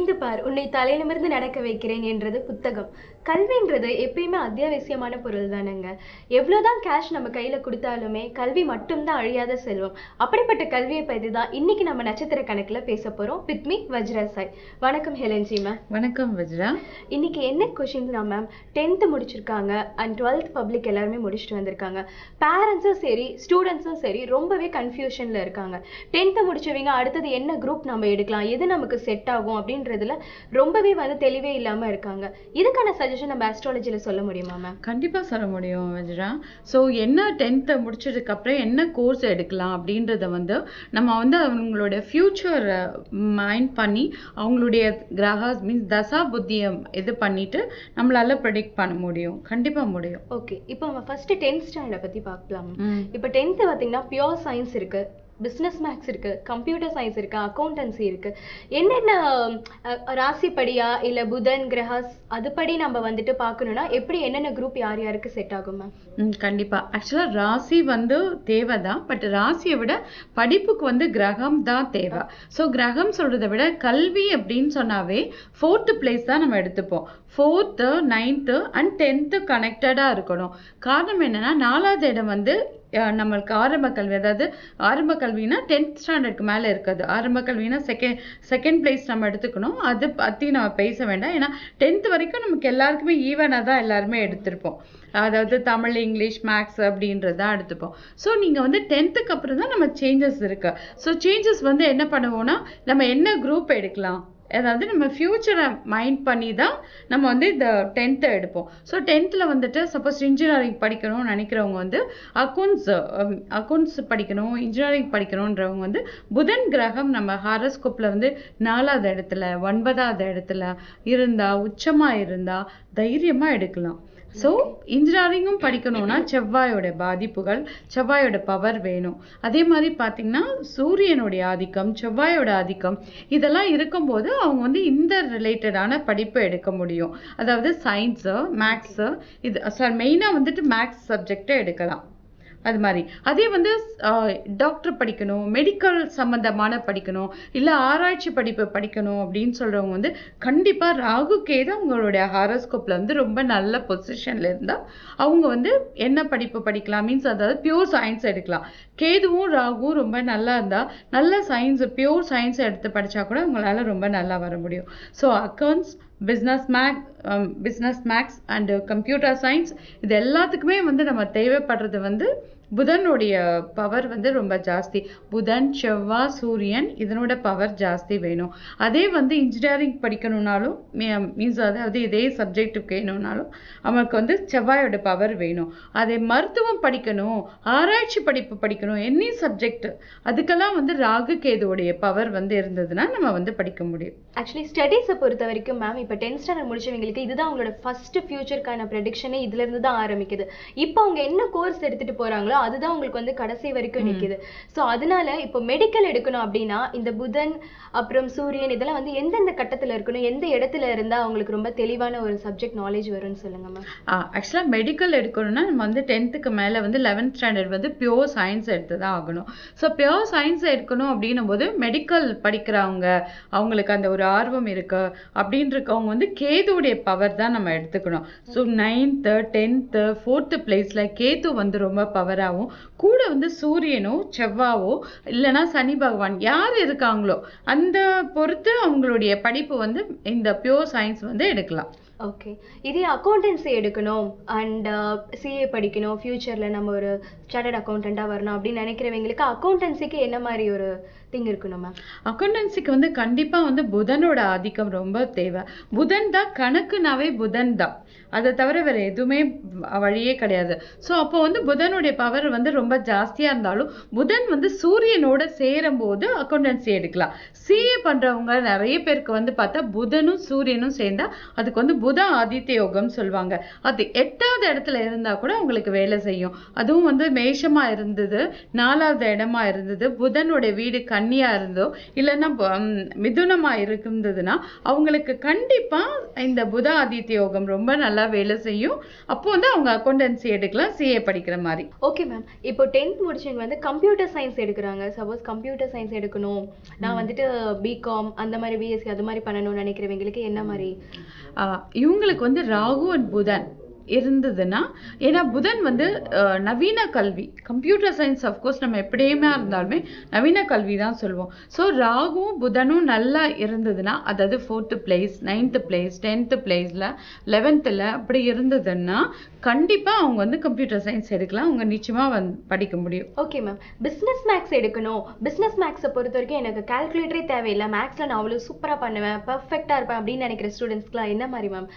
துணிந்து பார் உன்னை தலைநிமிர்ந்து நடக்க வைக்கிறேன் என்றது புத்தகம். கல்வின்றது எப்பயுமே அத்தியாவசியமான பொருள் தானேங்க எவ்வளோதான் கேஷ் நம்ம கையில கொடுத்தாலுமே கல்வி மட்டும்தான் அழியாத செல்வம். அப்படிப்பட்ட கல்வியை பற்றி தான் இன்னைக்கு நம்ம நட்சத்திர கணக்குல பேச போறோம். With me Vajra Sai. வணக்கம் ஹெலன்ஜி மேம் வணக்கம் வஜ்ரா. இன்னைக்கு என்ன கொஷின்னா மேம் டென்த்து முடிச்சிருக்காங்க அண்ட் டுவெல்த் பப்ளிக் எல்லாருமே முடிச்சுட்டு வந்திருக்காங்க. பேரண்ட்ஸும் சரி ஸ்டூடெண்ட்ஸும் சரி ரொம்பவே கன்ஃபியூஷன்ல இருக்காங்க. டென்த்து முடிச்சவங்க அடுத்தது என்ன குரூப் நம்ம எடுக்கலாம்? எது நமக்கு செட் ஆகும்? அப்படின்றதுல ரொம்பவே வந்து தெளிவே இல்லாம இருக்காங்க. இதுக்கான சஜஷன் நம்ம ஆஸ்ட்ராலஜில சொல்ல முடியுமா மேம் கண்டிப்பா சொல்ல முடியும் வஜ்ரா ஸோ என்ன டென்த்தை முடிச்சதுக்கு அப்புறம் என்ன கோர்ஸ் எடுக்கலாம் அப்படின்றத வந்து நம்ம வந்து அவங்களோட ஃபியூச்சர் மைண்ட் பண்ணி அவங்களுடைய கிரகாஸ் மீன்ஸ் தசா புத்தியை இது பண்ணிட்டு நம்மளால ப்ரெடிக்ட் பண்ண முடியும். கண்டிப்பா முடியும். ஓகே இப்போ நம்ம ஃபர்ஸ்ட் டென்த் ஸ்டாண்டர்ட் பத்தி பார்க்கலாம். இப்போ டென்த்து பார்த்தீங்கன்னா பியோர் சயின்ஸ் இருக்கு. பிஸ்னஸ் மேக்ஸ் இருக்குது கம்ப்யூட்டர் சயின்ஸ் இருக்குது அக்கௌண்டன்சி இருக்குது என்னென்ன ராசிப்படியா இல்லை புதன் கிரகாஸ் அதுபடி நம்ம வந்துட்டு பார்க்கணுன்னா எப்படி என்னென்ன குரூப் யார் யாருக்கு செட் ஆகும் மேம் கண்டிப்பாக ஆக்சுவலாக ராசி வந்து தேவை தான் பட் ராசியை விட படிப்புக்கு வந்து கிரகம் தான் தேவை. ஸோ கிரகம் சொல்கிறத விட கல்வி அப்படின்னு சொன்னாவே ஃபோர்த்து பிளேஸ் தான் நம்ம எடுத்துப்போம். ஃபோர்த்து நைன்த்து அண்ட் டென்த்து கனெக்டடாக இருக்கணும். காரணம் என்னன்னா நாலாவது இடம் வந்து நம்மளுக்கு ஆரம்ப கல்வி அதாவது ஆரம்ப கல்வினா டென்த் ஸ்டாண்டர்டுக்கு மேலே இருக்காது. ஆரம்ப கல்வினா செகண்ட் செகண்ட் பிளேஸ் நம்ம எடுத்துக்கணும். அது பற்றி நம்ம பேச வேண்டாம். ஏன்னா டென்த் வரைக்கும் நமக்கு எல்லாருக்குமே ஈவனாக தான் எல்லாருமே எடுத்திருப்போம். அதாவது தமிழ் இங்கிலீஷ் மேக்ஸ் அப்படின்றத எடுத்துப்போம். ஸோ நீங்கள் வந்து டென்த்துக்கு அப்புறம் தான் நம்ம சேஞ்சஸ் இருக்கு. ஸோ சேஞ்சஸ் வந்து என்ன பண்ணுவோம்னா நம்ம என்ன குரூப் எடுக்கலாம்? அதாவது நம்ம ஃப்யூச்சரை மைண்ட் பண்ணி தான் நம்ம வந்து இந்த டென்த்தை எடுப்போம். ஸோ டென்த்தில் வந்துட்டு சப்போஸ் இன்ஜினியரிங் படிக்கணும்னு நினைக்கிறவங்க வந்து அக்கௌண்ட்ஸ் அக்கௌண்ட்ஸ் um, படிக்கணும் இன்ஜினியரிங் படிக்கணுன்றவங்க வந்து புதன் கிரகம் நம்ம ஹாரஸ்கோப்பில் வந்து நாலாவது இடத்துல ஒன்பதாவது இடத்துல இருந்தால் உச்சமாக இருந்தால் தைரியமாக எடுக்கலாம். ஸோ இன்ஜினியரிங்கும் படிக்கணும்னா செவ்வாயோட பாதிப்புகள் செவ்வாயோட பவர் வேணும். அதே மாதிரி பார்த்தீங்கன்னா சூரியனுடைய ஆதிக்கம் செவ்வாயோட ஆதிக்கம் இதெல்லாம் இருக்கும்போது அவங்க வந்து இந்த ரிலேட்டடான படிப்பை எடுக்க முடியும். அதாவது சயின்ஸு மேக்ஸு இது சார் மெயினாக வந்துட்டு மேக்ஸ் சப்ஜெக்டை எடுக்கலாம். அது மாதிரி அதே வந்து டாக்டர் படிக்கணும் மெடிக்கல் சம்மந்தமான படிக்கணும் இல்லை ஆராய்ச்சி படிப்பு படிக்கணும் அப்படின்னு சொல்கிறவங்க வந்து கண்டிப்பாக ராகு தான் அவங்களுடைய ஹாரோஸ்கோப்பில் வந்து ரொம்ப நல்ல பொசிஷனில் இருந்தால் அவங்க வந்து என்ன படிப்பு படிக்கலாம் மீன்ஸ் அதாவது பியூர் சயின்ஸ் எடுக்கலாம். கேதுவும் ராகுவும் ரொம்ப நல்லா இருந்தால் நல்ல சயின்ஸ் பியூர் சயின்ஸ் எடுத்து படித்தா கூட அவங்களால ரொம்ப நல்லா வர முடியும். So accounts business math business maths and computer science இது எல்லாத்துக்குமே வந்து நம்ம தேவைப்படுறது வந்து புதனுடைய பவர் வந்து ரொம்ப ஜாஸ்தி. புதன் செவ்வாய் சூரியன் இதனோட பவர் ஜாஸ்தி வேணும். அதே வந்து இன்ஜினியரிங் படிக்கணும்னாலும் மீன்ஸ் அதாவது இதே சப்ஜெக்ட்டுக்கு வேணும்னாலும் அவனுக்கு வந்து செவ்வாயோட பவர் வேணும். அதே மருத்துவம் படிக்கணும் ஆராய்ச்சி படிப்பு படிக்கணும் எனி சப்ஜெக்ட் அதுக்கெல்லாம் வந்து ராகு கேதுவுடைய பவர் வந்து இருந்ததுன்னா நம்ம வந்து படிக்க முடியும். ஆக்சுவலி ஸ்டடீஸை பொறுத்த வரைக்கும் மேம் இப்போ டென்த் ஸ்டாண்டர்ட் முடிச்சவங்களுக்கு இதுதான் அவங்களோட ஃபர்ஸ்ட் ஃபியூச்சருக்கான ப்ரெடிக்ஷனே இதுலேருந்து தான் ஆரம்பிக்குது. இப்போ அவங்க என்ன கோர்ஸ் எடுத்துகிட்டு போகிறாங்களோ அதுதான் உங்களுக்கு வந்து கடைசி வரைக்கும் நிக்குது. ஸோ அதனால இப்போ மெடிக்கல் எடுக்கணும் அப்படின்னா இந்த புதன் அப்புறம் சூரியன் இதெல்லாம் வந்து எந்தெந்த கட்டத்துல இருக்கணும் எந்த இடத்துல இருந்தா அவங்களுக்கு ரொம்ப தெளிவான ஒரு சப்ஜெக்ட் நாலேஜ் வரும்னு சொல்லுங்க மேம் ஆக்சுவலாக மெடிக்கல் எடுக்கணும்னா நம்ம வந்து டென்த்துக்கு மேலே வந்து லெவன்த் ஸ்டாண்டர்ட் வந்து பியோர் சயின்ஸ் எடுத்து தான் ஆகணும். ஸோ பியோர் சயின்ஸ் எடுக்கணும் அப்படின்னும் போது மெடிக்கல் படிக்கிறவங்க அவங்களுக்கு அந்த ஒரு ஆர்வம் இருக்கு. அப்படின்னு இருக்கவங்க வந்து கேதுவுடைய பவர் தான் நம்ம எடுத்துக்கணும். ஸோ நைன்த்து டென்த்து ஃபோர்த்து பிளேஸில் கேது வந்து ரொம்ப பவராகவும் கூட வந்து சூரியனோ செவ்வாவோ இல்லைன்னா சனி பகவான் யார் இருக்காங்களோ அந்த பொறுத்து அவங்களுடைய படிப்பு வந்து இந்த பியோர் சயின்ஸ் வந்து எடுக்கலாம். ஓகே இதே அக்கௌண்டன்சி எடுக்கணும் அண்ட் சிஏ uh, படிக்கணும். ஃபியூச்சர்ல நம்ம ஒரு சார்ட்டர்ட் அக்கௌண்டண்ட்டாக வரணும் அப்படின்னு நினைக்கிறவங்களுக்கு அக்கௌண்டன்சிக்கு என்ன மாதிரி ஒரு திங் இருக்கணும் மேம் அக்கௌண்டன்சிக்கு வந்து கண்டிப்பா வந்து புதனோட ஆதிக்கம் ரொம்ப தேவை. புதன் தான் கணக்குனாவே புதன் தான். அதை தவிர வேற எதுவுமே வழியே கிடையாது. ஸோ அப்போ வந்து புதனுடைய பவர் வந்து ரொம்ப ஜாஸ்தியா இருந்தாலும் புதன் வந்து சூரியனோட சேரும் போது அக்கௌண்டன்சி எடுக்கலாம் சிஏ பண்றவங்க நிறைய பேருக்கு வந்து பார்த்தா புதனும் சூரியனும் சேர்ந்தா அதுக்கு வந்து புத ஆதித்ய யோகம் சொல்லுவாங்க. அது எட்டாவது இடத்துல இருந்தா கூட உங்களுக்கு வேலை செய்யும். அதுவும் வந்து மேஷமா இருந்தது நாலாவது இடமா இருந்தது புதனோட வீடு கன்னியா இருந்தோ இல்லைன்னா ப- ம், மிதுனமா இருந்ததுன்னா அவங்களுக்கு கண்டிப்பா இந்த புத ஆதித்ய யோகம் ரொம்ப நல்லா வேலை செய்யும். அப்போ வந்து அவங்க அக்கௌண்டன்சி எடுக்கலாம் சிஏ படிக்கிற மாதிரி. ஓகே மேம் இப்போ டென்த் முடிச்சவங்க வந்து கம்ப்யூட்டர் சயின்ஸ் எடுக்கிறாங்க. சப்போஸ் கம்ப்யூட்டர் சயின்ஸ் எடுக்கணும். நான் வந்துட்டு பிகாம் அந்த மாதிரி பிஎஸ்சி அது மாதிரி பண்ணணும்னு நினைக்கிறவங்களுக்கு என்ன மாதிரி? இவங்களுக்கு வந்து ராகு அண்ட் புதன். இருந்ததுன்னா ஏன்னா புதன் வந்து நவீன கல்வி கம்ப்யூட்டர் சயின்ஸ் அஃப்கோர்ஸ் நம்ம எப்படியுமே இருந்தாலுமே நவீன கல்வி தான் சொல்லுவோம் ஸோ ராகுவும் புதனும் நல்லா இருந்ததுன்னா அதாவது fourth place ninth place tenth பிளேஸில் லெவன்த்தில் அப்படி இருந்ததுன்னா கண்டிப்பாக அவங்க வந்து கம்ப்யூட்டர் சயின்ஸ் எடுக்கலாம். அவங்க நிச்சயமாக வந்து படிக்க முடியும். ஓகே மேம் பிஸ்னஸ் மேக்ஸ் எடுக்கணும். பிஸ்னஸ் மேக்ஸை பொறுத்த வரைக்கும் எனக்கு கால்குலேட்டரே தேவையில்லை. மேக்ஸில் நான் அவ்வளோ சூப்பராக பண்ணுவேன். பர்ஃபெக்டாக இருப்பேன் அப்படின்னு நினைக்கிற ஸ்டூடெண்ட்ஸ்க்குலாம் என்ன மாதிரி மேம்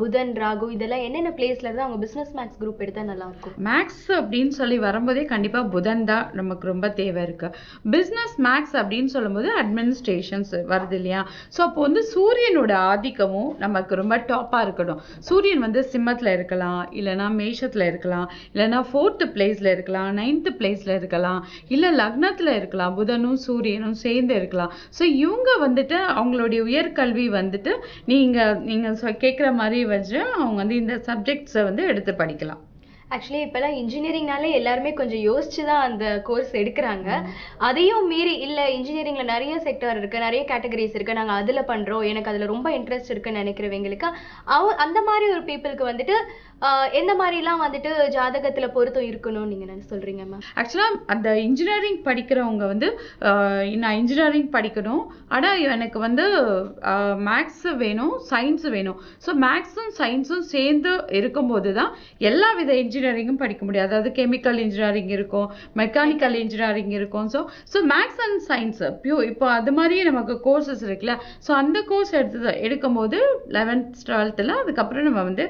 புதன் ராகு இதெல்லாம் என்னென்ன பிளேஸ் பிளேஸ்ல இருந்து அவங்க பிசினஸ் மேக்ஸ் குரூப் எடுத்தால் நல்லா இருக்கும் மேக்ஸ் அப்படின்னு சொல்லி வரும்போதே கண்டிப்பா புதன் தான் நமக்கு ரொம்ப தேவை இருக்கு. பிஸ்னஸ் மேக்ஸ் அப்படின்னு சொல்லும்போது அட்மினிஸ்ட்ரேஷன்ஸ் வருது இல்லையா? ஸோ அப்போ வந்து சூரியனோட ஆதிக்கமும் நமக்கு ரொம்ப டாப்பா இருக்கணும். சூரியன் வந்து சிம்மத்துல இருக்கலாம் இல்லைன்னா மேஷத்துல இருக்கலாம் இல்லைன்னா ஃபோர்த்து பிளேஸ்ல இருக்கலாம் நைன்த்து பிளேஸ்ல இருக்கலாம் இல்ல லக்னத்துல இருக்கலாம் புதனும் சூரியனும் சேர்ந்து இருக்கலாம். ஸோ இவங்க வந்துட்டு அவங்களுடைய உயர்கல்வி வந்துட்டு நீங்க நீங்க கேட்குற மாதிரி வச்சு அவங்க வந்து இந்த சப்ஜெக்ட் சப்ஜெக்ட்ஸை வந்து எடுத்து படிக்கலாம். ஆக்சுவலி இப்போலாம் இன்ஜினியரிங்னாலே எல்லாருமே கொஞ்சம் யோசிச்சு தான் அந்த கோர்ஸ் எடுக்கிறாங்க. அதையும் மீறி இல்லை இன்ஜினியரிங்ல நிறைய செக்டார் இருக்கு நிறைய கேட்டகரிஸ் இருக்கு நாங்க அதுல பண்றோம் எனக்கு அதுல ரொம்ப இன்ட்ரெஸ்ட் இருக்குன்னு நினைக்கிறவங்களுக்கு அவ அந்த மாதிரி ஒரு பீப்புளுக்கு வந்துட்டு எந்த மாதிரிலாம் வந்துட்டு ஜாதகத்துல பொருத்தம் இருக்கணும்னு நீங்க என்ன சொல்றீங்க மேம் ஆக்சுவலாக அந்த இன்ஜினியரிங் படிக்கிறவங்க வந்து நான் இன்ஜினியரிங் படிக்கணும். ஆனால் எனக்கு வந்து மேக்ஸ் வேணும் சயின்ஸ் வேணும். ஸோ மேக்ஸும் சயின்ஸும் சேர்ந்து இருக்கும்போது தான் எல்லா வித இன்ஜினியரிங்கும் படிக்க முடியும். அதாவது கெமிக்கல் இன்ஜினியரிங் இருக்கும் மெக்கானிக்கல் இன்ஜினியரிங் இருக்கும். So so maths and science pure இப்போ அது மாதிரியே நமக்கு கோர்சஸ் இருக்குல்ல. ஸோ அந்த கோர்ஸ் எடுத்து எடுக்கும்போது லெவன்த் டுவெல்த்தில் அதுக்கப்புறம் நம்ம வந்து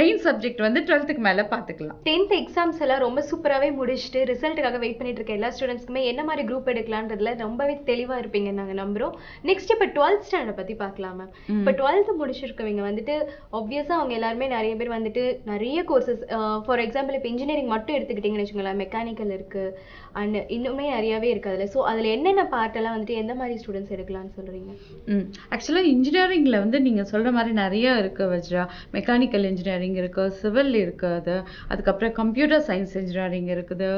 மெயின் சப்ஜெக்ட் வந்து டுவெல்த்துக்கு மேலே பார்த்துக்கலாம் டென்த் எக்ஸாம்ஸ் எல்லாம் ரொம்ப சூப்பராகவே முடிச்சுட்டு ரிசல்ட்டுக்காக வெயிட் பண்ணிட்டு இருக்க எல்லா ஸ்டூடெண்ட்ஸ்க்குமே என்ன மாதிரி குரூப் எடுக்கலான்றதுல ரொம்பவே தெளிவா இருப்பீங்க நாங்க நம்புறோம். நெக்ஸ்ட் இப்போ டுவெல்த் ஸ்டாண்டர்ட் பத்தி பார்க்கலாம் மேம் இப்போ டுவெல்த் முடிச்சிருக்கவங்க வந்துட்டு ஆப்வியஸாக அவங்க எல்லாருமே நிறைய பேர் வந்துட்டு நிறைய கோர்சஸ் ஃபார் எக்ஸாம்பிள் இப்போ இன்ஜினியரிங் மட்டும் எடுத்துக்கிட்டிங்கன்னு வச்சுக்கோங்களேன் மெக்கானிக்கல் இருக்கு அண்ட் இன்னுமே நிறையவே இருக்கு அதில். ஸோ அதில் என்னென்ன பார்ட்டெல்லாம் வந்துட்டு எந்த மாதிரி ஸ்டூடெண்ட்ஸ் எடுக்கலாம்னு சொல்கிறீங்க ம். ஆக்சுவலாக இன்ஜினியரிங்கில் வந்து நீங்கள் சொல்கிற மாதிரி நிறைய இருக்குது வஜ்ரா. மெக்கானிக்கல் இன்ஜினியரிங் இருக்குது சிவில் இருக்குது. அதுக்கப்புறம் கம்ப்யூட்டர் சயின்ஸ் இன்ஜினியரிங் இருக்குது.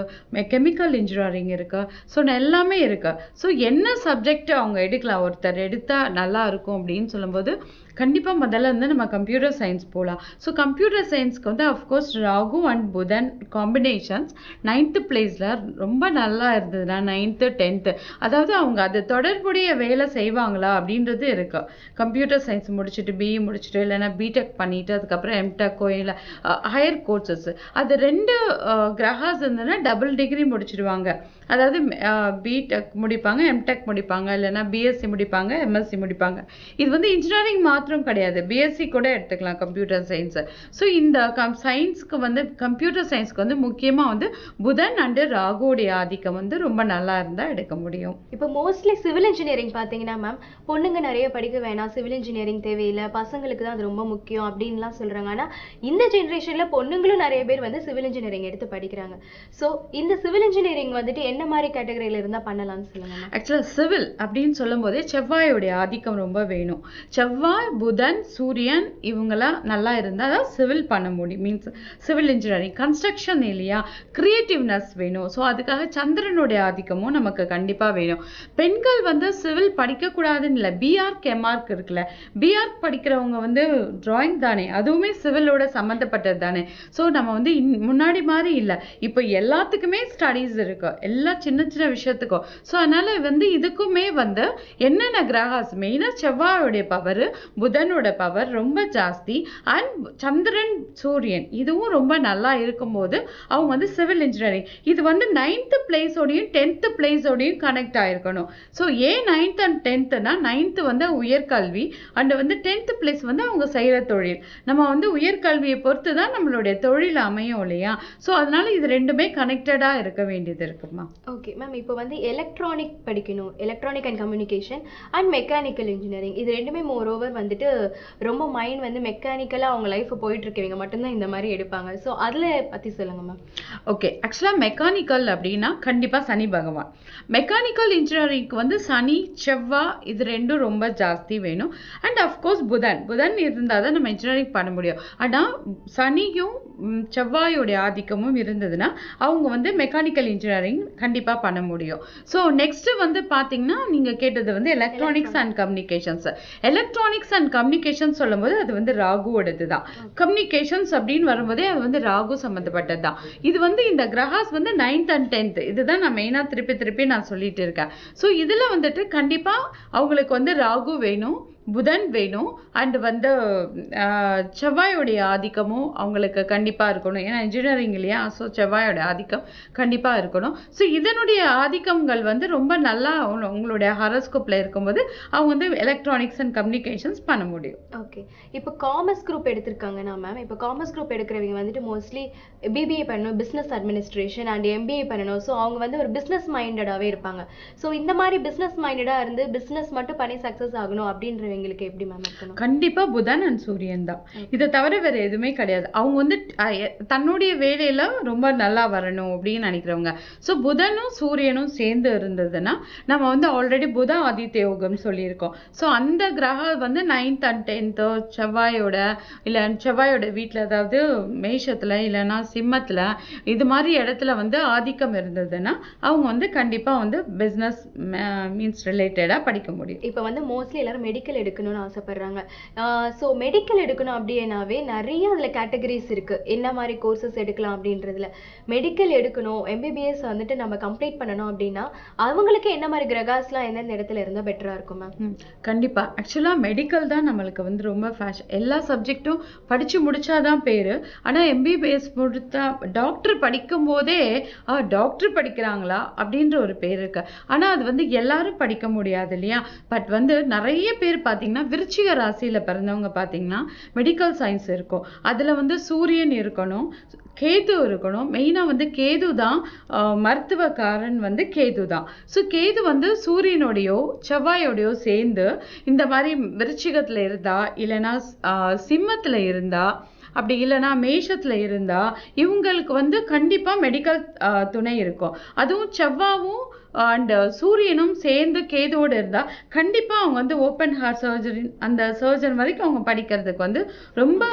கெமிக்கல் இன்ஜினியரிங் இருக்குது ஸோ எல்லாமே இருக்குது ஸோ என்ன சப்ஜெக்ட் அவங்க எடுக்கலாம்? ஒருத்தர் எடுத்தால் நல்லா இருக்கும் அப்படின்னு சொல்லும்போது கண்டிப்பாக முதல்ல வந்து நம்ம கம்ப்யூட்டர் சயின்ஸ் போகலாம் ஸோ கம்ப்யூட்டர் சயின்ஸ்க்கு வந்து of course Rahu and Budhan combinations ninth பிளேஸில் ரொம்ப நல்லா இருந்ததுன்னா நைன்த்து டென்த்து அதாவது அவங்க அது தொடர்புடைய வேலை செய்வாங்களா அப்படின்றது இருக்கு. கம்ப்யூட்டர் சயின்ஸ் முடிச்சுட்டு பிஇ முடிச்சுட்டு இல்லைன்னா பிடெக் பண்ணிவிட்டு அதுக்கப்புறம் எம்டெக்கோ இல்லை ஹையர் கோர்சஸ் அது ரெண்டு கிரகாஸ் இருந்ததுன்னா டபுள் டிகிரி முடிச்சிடுவாங்க. அதாவது பிடெக் முடிப்பாங்க எம்டெக் முடிப்பாங்க இல்லைன்னா பிஎஸ்சி முடிப்பாங்க எம்எஸ்சி முடிப்பாங்க. இது வந்து இன்ஜினியரிங் மாத்திரம் கிடையாது. பிஎஸ்சி கூட எடுத்துக்கலாம் கம்ப்யூட்டர் சயின்ஸ் ஸோ இந்த கம் சயின்ஸ்க்கு வந்து கம்ப்யூட்டர் சயின்ஸ்க்கு வந்து முக்கியமாக வந்து புதன் அண்டு ராகுடைய ஆதிக்கம் வந்து ரொம்ப நல்லா இருந்தால் எடுக்க முடியும். இப்போ மோஸ்ட்லி சிவில் இன்ஜினியரிங் பார்த்தீங்கன்னா மேம் பொண்ணுங்க நிறைய படிக்க வேணாம். சிவில் இன்ஜினியரிங் தேவையில்லை. பசங்களுக்கு தான் அது ரொம்ப முக்கியம் அப்படின்லாம் சொல்றாங்க. ஆனா இந்த ஜென்ரேஷன்ல பொண்ணுங்களும் நிறைய பேர் வந்து சிவில் இன்ஜினியரிங் எடுத்து படிக்கிறாங்க. ஸோ இந்த சிவில் இன்ஜினியரிங் வந்துட்டு என்ன மாதிரி கேட்டகரியில இருந்தா பண்ணலாம்னு சொல்லுங்க மேம் ஆக்சுவலாக சிவில் அப்படின்னு சொல்லும் போதே செவ்வாயோடைய ஆதிக்கம் ரொம்ப வேணும். செவ்வாய் புதன் சூரியன் இவங்கெல்லாம் நல்லா இருந்தால் தான் சிவில் பண்ண முடியும். மீன்ஸ் சிவில் இன்ஜினியரிங் கன்ஸ்ட்ரக்ஷன் இல்லையா? க்ரியேட்டிவ்னஸ் வேணும். ஸோ அதுக்காக சந்திரனுடைய ஆதிக்கமும் நமக்கு கண்டிப்பாக வேணும். பெண்கள் வந்து சிவில் படிக்கக்கூடாதுன்னு இல்லை. பிஆர்க் எம்ஆர்க் இருக்குல்ல. பிஆர்க் படிக்கிறவங்க வந்து ட்ராயிங் தானே. அதுவுமே சிவிலோட சம்மந்தப்பட்டது தானே. ஸோ நம்ம வந்து இன்- முன்னாடி மாதிரி இல்லை. இப்போ எல்லாத்துக்குமே ஸ்டடீஸ் இருக்கு. எல்லா சின்ன சின்ன விஷயத்துக்கும். ஸோ அதனால வந்து இதுக்குமே வந்து என்னென்ன கிரகாஸ்? மெயினாக செவ்வாயோடைய பவர் புதனோட பவர் ரொம்ப ஜாஸ்தி. அண்ட் சந்திரன் சூரியன் இதுவும் ரொம்ப நல்லா இருக்கும்போது அவங்க வந்து சிவில் இன்ஜினியரிங் இது வந்து நைன்த்து பிளேஸோடையும் டென்த்து பிளேஸோடையும் கனெக்ட் ஆகிருக்கணும் ஸோ ஏன் நைன்த் அண்ட் டென்த்துனா நைன்த்து வந்து உயர்கல்வி அண்ட் வந்து டென்த்து பிளேஸ் வந்து அவங்க செய்கிற தொழில். நம்ம வந்து உயர்கல்வியை பொறுத்து தான் நம்மளுடைய தொழில் அமையும் இல்லையா? ஸோ அதனால இது ரெண்டுமே கனெக்டடாக இருக்க வேண்டியது இருக்குமா? ஓகே மேம் இப்போ வந்து எலக்ட்ரானிக் படிக்கணும். Electronic and communication and mechanical engineering இது ரெண்டுமே மோர் ஓவர் வந்து வந்துட்டு ரொம்ப மைண்ட் வந்து மெக்கானிக்கலா அவங்க லைஃப் போயிட்டு இருக்கவங்க மட்டும்தான் இந்த மாதிரி எடுப்பாங்க. ஸோ அதுல பத்தி சொல்லுங்க மேம் ஓகே ஆக்சுவலாக மெக்கானிக்கல் அப்படின்னா கண்டிப்பா சனி பகவான். மெக்கானிக்கல் இன்ஜினியரிங்க்கு வந்து சனி செவ்வாய் இது ரெண்டும் ரொம்ப ஜாஸ்தி வேணும். அண்ட் அஃப்கோர்ஸ் புதன். புதன் இருந்தால் தான் நம்ம இன்ஜினியரிங் பண்ண முடியும். ஆனால் சனியும் செவ்வாயோடைய ஆதிக்கமும் இருந்ததுன்னா அவங்க வந்து மெக்கானிக்கல் இன்ஜினியரிங் கண்டிப்பா பண்ண முடியும். ஸோ நெக்ஸ்ட் வந்து பாத்தீங்கன்னா நீங்க கேட்டது வந்து electronics and communications electronics and communication சொல்லும்போது அது வந்து ராகுவோடது தான் கம்யூனிகேஷன்ஸ் அப்படின்னு வரும்போதே அது வந்து ராகு சம்மந்தப்பட்டது தான் இது வந்து இந்த கிரகாஸ் வந்து நைன்த் அண்ட் டென்த் இதுதான் நான் மெயினா திருப்பி திருப்பி நான் சொல்லிட்டு இருக்கேன். ஸோ இதுல வந்துட்டு கண்டிப்பா அவங்களுக்கு வந்து ராகு வேணும். புதன் வேணும். அண்டு வந்து செவ்வாயோடைய ஆதிக்கமும் அவங்களுக்கு கண்டிப்பாக இருக்கணும். ஏன்னா இன்ஜினியரிங் இல்லையா? ஸோ செவ்வாயோட ஆதிக்கம் கண்டிப்பாக இருக்கணும். ஸோ இதனுடைய ஆதிக்கங்கள் வந்து ரொம்ப நல்லா உங்க- உங்களுடைய ஹாரோஸ்கோப்பில் இருக்கும்போது அவங்க வந்து எலக்ட்ரானிக்ஸ் அண்ட் கம்யூனிகேஷன்ஸ் பண்ண முடியும். ஓகே இப்போ காமர்ஸ் குரூப் எடுத்திருக்காங்கன்னா மேம் இப்போ காமர்ஸ் குரூப் எடுக்கிறவங்க வந்துட்டு மோஸ்ட்லி பிபிஏ பண்ணணும் பிஸ்னஸ் அட்மினிஸ்ட்ரேஷன் அண்ட் எம்பிஏ பண்ணணும். ஸோ அவங்க வந்து ஒரு பிஸ்னஸ் மைண்டடாகவே இருப்பாங்க. ஸோ இந்த மாதிரி பிஸ்னஸ் மைண்டடாக இருந்து பிஸ்னஸ் மட்டும் பண்ணி சக்ஸஸ் ஆகணும் அப்படின்றவங்களுக்கு எப்படி மேம் இருக்கணும்? கண்டிப்பா புதன் அண்ட் சூரியன் தான். இதை தவிர வேற எதுவுமே கிடையாது. அவங்க வந்து தன்னுடைய வேலையில ரொம்ப நல்லா வரணும் அப்படின்னு நினைக்கிறவங்க. ஸோ புதனும் சூரியனும் சேர்ந்து இருந்ததுன்னா நம்ம வந்து ஆல்ரெடி புத ஆதித்ய யோகம் சொல்லியிருக்கோம். ஸோ அந்த கிரகம் வந்து நைன்த் அண்ட் டென்த்தோ செவ்வாயோட இல்லை செவ்வாயோட வீட்டில் அதாவது மேஷத்துல இல்லைன்னா சிம்மத்துல இது மாதிரி இடத்துல வந்து ஆதிக்கம் இருந்ததுன்னா அவங்க வந்து கண்டிப்பா வந்து பிஸ்னஸ் மீன்ஸ் ரிலேட்டடா படிக்க முடியும். இப்போ வந்து மோஸ்ட்லி எல்லாரும் மெடிக்கல் எடுக்கணும்னு ஆசைப்படுறாங்க. ஸோ மெடிக்கல் எடுக்கணும் அப்படின்னாவே நிறைய அதில் கேட்டகரிஸ் இருக்கு. என்ன மாதிரி கோர்சஸ் எடுக்கலாம் அப்படின்றதுல. மெடிக்கல் எடுக்கணும் எம்பிபிஎஸ் வந்துட்டு நம்ம கம்ப்ளீட் பண்ணணும் அப்படின்னா அவங்களுக்கு என்ன மாதிரி கிரகாஸ்லாம் எந்தெந்த இடத்துல இருந்தால் பெட்டராக இருக்கும் மேம் கண்டிப்பாக கண்டிப்பா. ஆக்சுவலா மெடிக்கல் தான் நம்மளுக்கு வந்து ரொம்ப ஃபேஷன் எல்லா சப்ஜெக்ட்டும் படிச்சு முடிச்சாதான் பேரு. ஆனா எம்பிபிஎஸ் முடித்தா டாக்டர் படிக்கும் போதே டாக்டர் படிக்கிறாங்களா? அப்படின்ற ஒரு பேர் இருக்கு. ஆனா அது வந்து எல்லாரும் படிக்க முடியாது இல்லையா? பட் வந்து நிறைய பேர் பார்த்தீங்கன்னா விருச்சிக ராசியில் பிறந்தவங்க பார்த்தீங்கன்னா மெடிக்கல் சயின்ஸ் இருக்கும். அதில் வந்து சூரியன் இருக்கணும் கேது இருக்கணும். மெயினாக வந்து கேது தான் மருத்துவக்காரன் வந்து கேது தான் ஸோ கேது வந்து சூரியனோடையோ செவ்வாயோடையோ சேர்ந்து இந்த மாதிரி விருச்சிகத்தில் இருந்தா இல்லைன்னா சிம்மத்தில் இருந்தால் இருந்தா அப்படி இல்லைன்னா மேஷத்தில் இருந்தால் இவங்களுக்கு வந்து கண்டிப்பாக மெடிக்கல் துணை இருக்கும். அதுவும் செவ்வாவும் அண்ட் uh, சூரியனும் சேர்ந்து கேதுவோடு இருந்தால் கண்டிப்பாக அவங்க வந்து ஓப்பன் ஹார்ட் சர்ஜரி அந்த சர்ஜன் வரைக்கும் அவங்க படிக்கிறதுக்கு வந்து ரொம்ப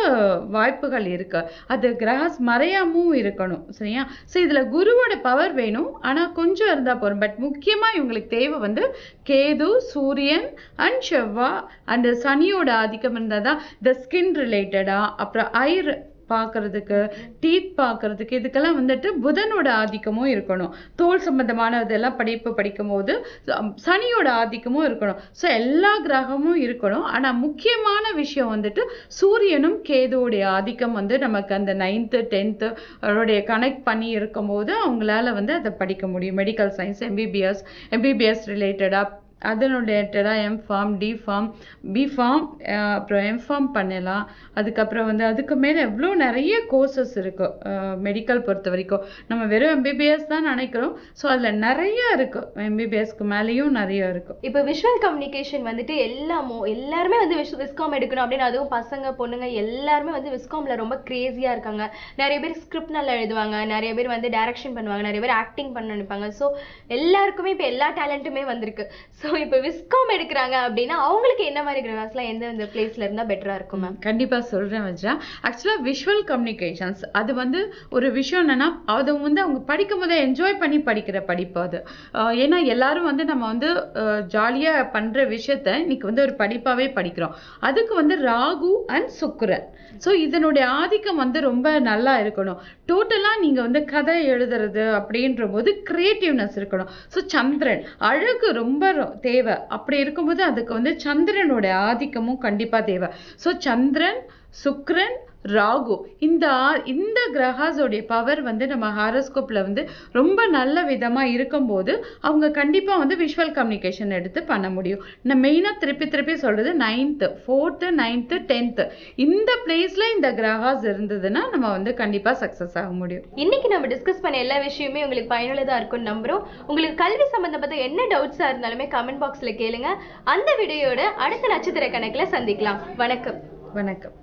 வாய்ப்புகள் இருக்குது அது கிரகஸ் மறையாமவும் இருக்கணும் சரியா? ஸோ இதில் குருவோட பவர் வேணும். ஆனால் கொஞ்சம் இருந்தால் போதும். பட் முக்கியமாக இவங்களுக்கு தேவை வந்து கேது சூரியன் அண்ட் செவ்வா அண்ட் சனியோட ஆதிக்கம் இருந்தால் தான் இந்த ஸ்கின் ரிலேட்டடாக அப்புறம் ஐ பார்க்கறதுக்கு டீத் பார்க்கறதுக்கு இதுக்கெல்லாம் வந்துட்டு புதனோட ஆதிக்கமும் இருக்கணும். தோல் சம்பந்தமான இதெல்லாம் படிப்பு படிக்கும்போது சனியோட ஆதிக்கமும் இருக்கணும். ஸோ எல்லா கிரகமும் இருக்கணும். ஆனால் முக்கியமான விஷயம் வந்துட்டு சூரியனும் கேதுவோடைய ஆதிக்கம் வந்து நமக்கு அந்த நைன்த்து டென்த்து அவருடைய கனெக்ட் பண்ணி இருக்கும்போது அவங்களால வந்து அதை படிக்க முடியும். மெடிக்கல் சயின்ஸ் எம்பிபிஎஸ் எம்பிபிஎஸ் ரிலேட்டடாக அதனுடைய M pharm D pharm B pharm அப்புறம் எம் ஃபார்ம் பண்ணலாம். அதுக்கப்புறம் வந்து அதுக்கு மேலே எவ்வளோ நிறைய கோர்சஸ் இருக்கு. மெடிக்கல் பொறுத்த வரைக்கும். நம்ம வெறும் எம்பிபிஎஸ் தான் நினைக்கிறோம். ஸோ அதில் நிறைய இருக்குது எம்பிபிஎஸ்க்கு மேலேயும் நிறைய இருக்கும் இப்போ விஷுவல் கம்யூனிகேஷன் வந்துட்டு எல்லாமோ எல்லாருமே வந்து விஷ் விஸ்காம் எடுக்கணும் அப்படின்னு அதுவும் பசங்க பொண்ணுங்க எல்லாருமே வந்து விஸ்காம்ல ரொம்ப க்ரேஸியாக இருக்காங்க. நிறைய பேர் ஸ்கிரிப்ட் நல்லா எழுதுவாங்க. நிறைய பேர் வந்து டைரக்ஷன் பண்ணுவாங்க. நிறைய பேர் ஆக்டிங் பண்ண நினைப்பாங்க. ஸோ எல்லாருக்குமே இப்போ எல்லா டேலண்ட்டுமே வந்திருக்கு. ஸோ இப்போ விஸ்காம் எடுக்கிறாங்க அப்படின்னா அவங்களுக்கு என்ன மாதிரி கிரகாஸ்லாம் எந்தெந்த பிளேஸ்ல இருந்தா பெட்டரா இருக்கும் மேம் கண்டிப்பா சொல்றேன் வஜ்ரா ஆக்சுவலா விஷுவல் கம்யூனிகேஷன்ஸ் அது வந்து ஒரு விஷயம் என்னன்னா அது வந்து அவங்க படிக்கும் போதே என்ஜாய் பண்ணி படிக்கிற படிப்பு அது. ஏன்னா எல்லாரும் வந்து நம்ம வந்து ஜாலியா பண்ற விஷயத்த இன்னைக்கு வந்து ஒரு படிப்பாவே படிக்கிறோம். அதுக்கு வந்து ராகு அண்ட் சுக்கரன். ஸோ இதனுடைய ஆதிக்கம் வந்து ரொம்ப நல்லா இருக்கணும். டோட்டலாக நீங்கள் வந்து கதை எழுதுறது அப்படின்ற போது கிரியேட்டிவ்னஸ் இருக்கணும். ஸோ சந்திரன் அழகு ரொம்ப தேவை. அப்படி இருக்கும்போது அதுக்கு வந்து சந்திரனோட ஆதிக்கமும் கண்டிப்பாக தேவை. ஸோ சந்திரன் சுக்ரன் ராகு. இந்த இந்த கிரகாஸோடைய பவர் வந்து நம்ம ஹாரோஸ்கோப்ல வந்து ரொம்ப நல்ல விதமா இருக்கும்போது அவங்க கண்டிப்பா வந்து விஷுவல் கம்யூனிகேஷன் எடுத்து பண்ண முடியும். நான் மெயினா திருப்பி திருப்பி சொல்றது நைன்த்து ஃபோர்த்து நைன்த்து டென்த்து இந்த பிளேஸ்ல இந்த கிரகாஸ் இருந்ததுன்னா நம்ம வந்து கண்டிப்பா சக்சஸ் ஆக முடியும். இன்னைக்கு நம்ம டிஸ்கஸ் பண்ண எல்லா விஷயமே உங்களுக்கு பயனுள்ளதா இருக்கும்னு நம்புறோம். உங்களுக்கு கல்வி சம்பந்தப்பட்ட என்ன டவுட்ஸா இருந்தாலுமே கமெண்ட் பாக்ஸ்ல கேளுங்க. அந்த வீடியோட அடுத்த நட்சத்திர கணக்குல சந்திக்கலாம். வணக்கம். வணக்கம்.